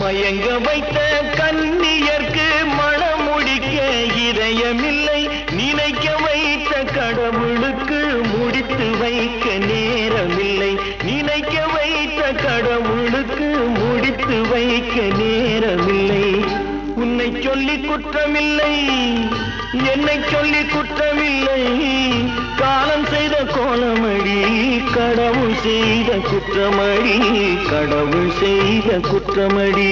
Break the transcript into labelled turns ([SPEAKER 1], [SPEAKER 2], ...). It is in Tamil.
[SPEAKER 1] மயங்க வைத்த கன்னியர்க்கு மனம் இதயமில்லை. நினைக்க வைத்த கடவுளுக்கு முடித்து வைக்க நேரமில்லை. நினைக்க வைத்த கடவுளுக்கு முடித்து வைக்க நேரமில்லை. உன்னை சொல்லி குற்றமில்லை என்னை சொல்லி குற்றமில்லை. கடவுள் செய்த குற்றமடி கடவுள் செய்த குற்றமடி.